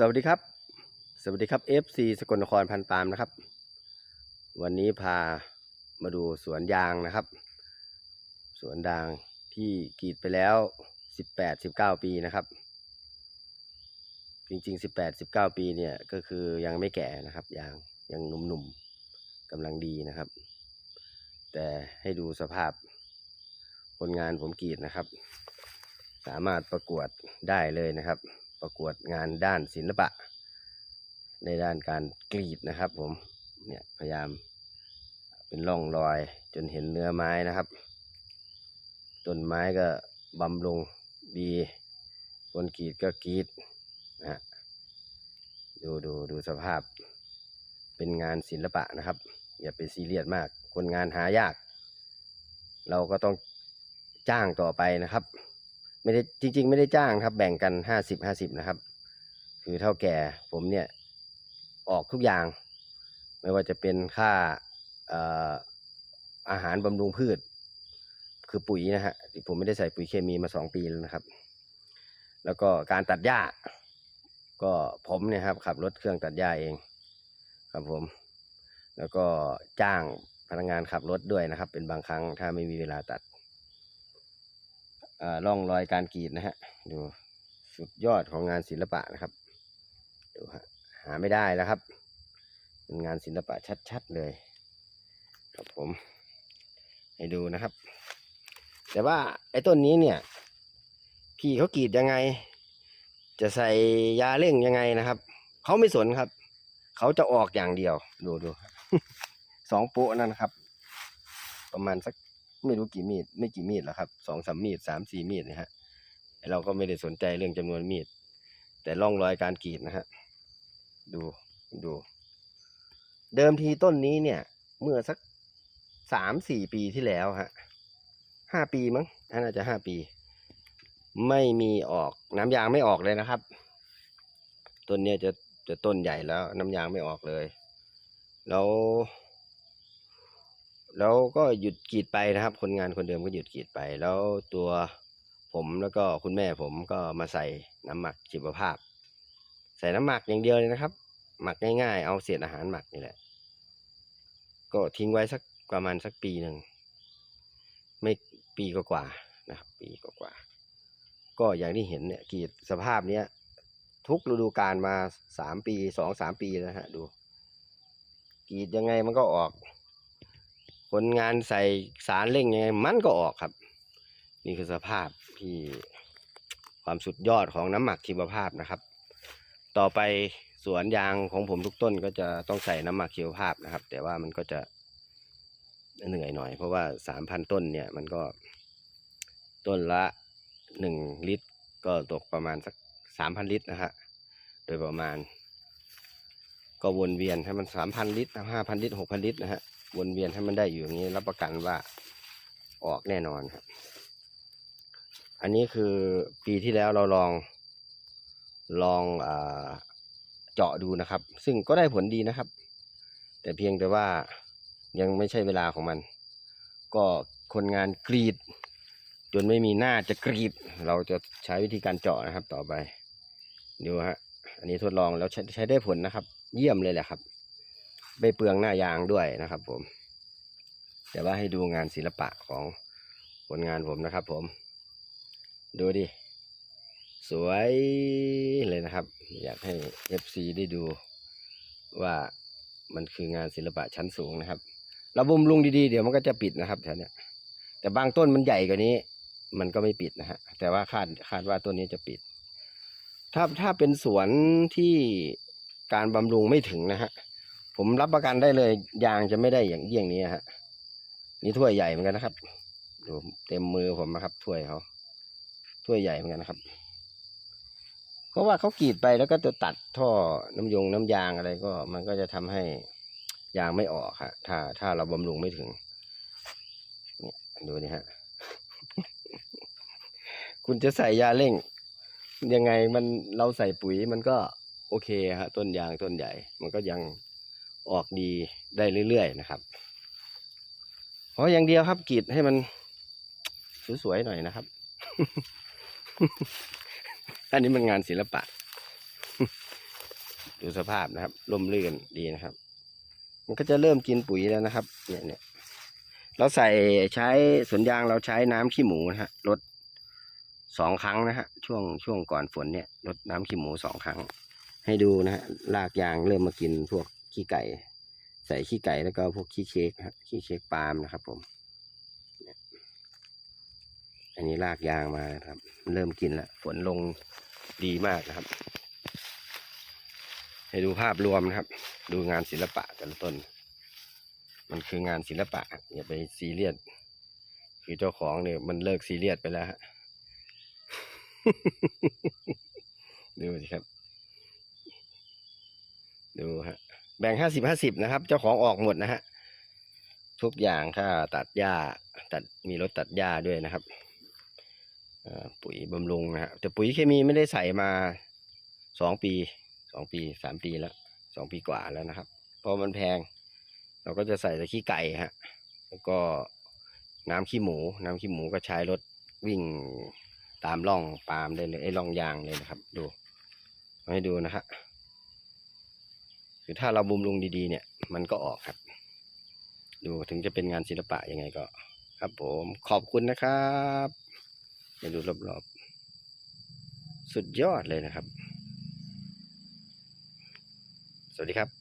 สวัสดีครับ สวัสดีครับ FC สกลนครพันปามนะครับ วันนี้พามาดูสวนยางนะครับ สวนยางที่กรีดไปแล้ว 18 19 ปีนะครับ จริง ๆ 18 19 ปีเนี่ยก็คือยังไม่แก่นะครับยางยังหนุ่มๆกำลังดีนะครับ แต่ให้ดูสภาพผลงานผมกรีดนะครับ สามารถประกวดได้เลยนะครับ ประกวดงานด้านศิลปะ ในด้านการกรีดนะครับ ผมเนี่ยพยายามเป็นร่องรอยจนเห็นเนื้อไม้นะครับต้นไม้ก็บำรุงดีคนกรีดก็กรีดนะฮะดูดูดูสภาพ เป็นงานศิลปะนะครับ อย่าไปซีเรียสมาก คนงานหายาก เราก็ต้องจ้างต่อไปนะครับ ไม่ได้จริง ๆ ไม่ได้จ้างครับ แบ่งกันห้าสิบห้าสิบนะครับ คือเท่าแก่ผมเนี่ยออกทุกอย่าง ไม่ว่าจะเป็นค่าอาหารบำรุงพืช คือปุ๋ยนะฮะที่ผมไม่ได้ใส่ปุ๋ยเคมีมาสองปีแล้วนะครับ แล้วก็การตัดหญ้า ก็ผมเนี่ยครับขับรถเครื่องตัดหญ้าเองครับผม แล้วก็จ้างพนักงานขับรถด้วยนะครับ เป็นบางครั้งถ้าไม่มีเวลาตัด ร่องรอยการกรีดนะฮะ ดูสุดยอดของงานศิลปะนะครับ ดูฮะหาไม่ได้แล้วครับ เป็นงานศิลปะชัดๆเลยครับผม ให้ดูนะครับ แต่ว่าไอ้ต้นนี้เนี่ยพี่เขากรีดยังไง จะใส่ยาเร่งยังไงนะครับเขาไม่สนครับเขาจะออกอย่างเดียว ดูดูสองโปะนั่นนะครับ ประมาณสัก ไม่รู้กี่มีด ไม่กี่มีดหรอกครับสองสามมีดสามสี่มีดนะฮะเราก็ไม่ได้สนใจเรื่องจำนวนมีด แต่ร่องรอยการกรีดนะฮะดูดู เดิมทีต้นนี้เนี่ย เมื่อสักสามสี่ปีที่แล้วฮะห้าปีมั้งน่าจะห้าปี ไม่มีออกน้ำยางไม่ออกเลยนะครับ ต้นเนี้ยจะจะต้นใหญ่แล้ว น้ำยางไม่ออกเลย แล้ว แล้วก็หยุดกรีดไปนะครับ คนงานคนเดิมก็หยุดกรีดไป แล้วตัวผมแล้วก็คุณแม่ผมก็มาใส่น้ำหมักชีวภาพ ใส่น้ำหมักอย่างเดียวเลยนะครับ หมักง่ายๆ เอาเศษอาหารหมักนี่แหละ ก็ทิ้งไว้สักประมาณสักปีหนึ่ง ไม่ปีกว่าๆนะครับ ปีกว่าๆก็อย่างที่เห็นเนี่ยกรีดสภาพเนี้ยทุกฤดูกาลมาสามปีสองสามปีแล้วฮะดูกรีดยังไงมันก็ออก คนงานใส่สารเร่งยังไงมันก็ออกครับ นี่คือสภาพที่ความสุดยอดของน้ำหมักชีวภาพนะครับ ต่อไปสวนยางของผมทุกต้นก็จะต้องใส่น้ำหมักชีวภาพนะครับ แต่ว่ามันก็จะเหนื่อยหน่อย เพราะว่าสามพันต้นเนี่ยมันก็ต้นละหนึ่งลิตร ก็ตกประมาณสักสามพันลิตรนะฮะโดยประมาณ ก็วนเวียนให้มันสามพันลิตรห้าพันลิตรหกพันลิตรนะฮะ วนเวียนให้มันได้อยู่อย่างนี้ รับประกันว่าออกแน่นอนครับ อันนี้คือปีที่แล้วเราลองลองอเจาะดูนะครับ ซึ่งก็ได้ผลดีนะครับ แต่เพียงแต่ว่ายังไม่ใช่เวลาของมัน ก็คนงานกรีด จนไม่มีหน้าจะกรีด เราจะใช้วิธีการเจาะนะครับต่อไปดูฮะอันนี้ทดลองแล้วใชใช้ได้ผลนะครับ เยี่ยมเลยแหละครับ ไม่เปลืองหน้ายางด้วยนะครับ ผม แต่ว่าให้ดูงานศิลปะของผลงานผมนะครับ ผม ดูดิ สวยเลยนะครับ อยากให้ FC ได้ดูว่ามันคืองานศิลปะชั้นสูงนะครับ เราบุมลุงดีๆ เดี๋ยวมันก็จะปิดนะครับแถวเนี้ยแต่บางต้นมันใหญ่กว่านี้ มันก็ไม่ปิดนะฮะ แต่ว่าคาดคาดว่าต้นนี้จะปิด ถ้าถ้าเป็นสวนที่การบำรุงไม่ถึงนะฮะ ผมรับประกันได้เลย ยางจะไม่ได้อย่างเยี่ยงนี้ฮะ นี่ถ้วยใหญ่เหมือนกันนะครับดูเต็มมือผมนะครับถ้วยเขาถ้วยใหญ่เหมือนกันนะครับเพราะว่าเขากรีดไปแล้วก็จะตัดท่อน้ำยงน้ำยางอะไรก็ มันก็จะทำให้ยางไม่ออกฮะถ้าถ้าเราบำรุงไม่ถึงเนี่ยดูนี่ฮะคุณจะใส่ยาเร่ง ยังไงมันเราใส่ปุ๋ยมันก็โอเคฮะต้นยางต้นใหญ่ มันก็ยัง ออกดีได้เรื่อยๆนะครับเพราะอย่างเดียวครับกรีดให้มันสวยๆหน่อยนะครับ อันนี้มันงานศิลปะ ดูสภาพนะครับร่มรื่นดีนะครับ มันก็จะเริ่มกินปุ๋ยแล้วนะครับ เนี่ยเนี่ยเราใส่ใช้สวนยางเราใช้น้ำขี้หมูนะฮะลดสองครั้งนะฮะช่วงช่วงก่อนฝนเนี่ยลดน้ำขี้หมูสองครั้ง ให้ดูนะฮะรากยางเริ่มมากินพวก ขี้ไก่ ใส่ขี้ไก่แล้วก็พวกขี้เค้กฮะขี้เค้กปาล์มนะครับ ผม อันนี้รากยางมาครับ เริ่มกินแล้วฝนลงดีมากนะครับ ให้ดูภาพรวมนะครับ ดูงานศิลปะแต่ละต้น มันคืองานศิลปะอย่าไปซีเรียสคือเจ้าของเนี่ยมันเลิกซีเรียสไปแล้วฮะดูสิครับ ดูฮะ แบ่งห้าสิบห้าสิบนะครับ เจ้าของออกหมดนะฮะทุกอย่างค่าตัดหญ้าตัดมีรถตัดหญ้าด้วยนะครับปุ๋ยบำรุงนะฮะแต่ปุ๋ยเคมีไม่ได้ใส่มาสองปีสองปีสามปีแล้วสองปีกว่าแล้วนะครับ เพราะมันแพง เราก็จะใส่แต่ขี้ไก่ฮะแล้วก็น้ำขี้หมู น้ำขี้หมูก็ใช้รถวิ่งตามร่องปาล์มได้เลยไอ้ร่องยางเลยนะครับ ดูเอาให้ดูนะฮะือถ้าเราบำรุงดีๆเนี่ย มันก็ออกครับ ดูถึงจะเป็นงานศิลปะยังไงก็ ครับผมขอบคุณนะครับมาดูรอบๆ สุดยอดเลยนะครับ สวัสดีครับ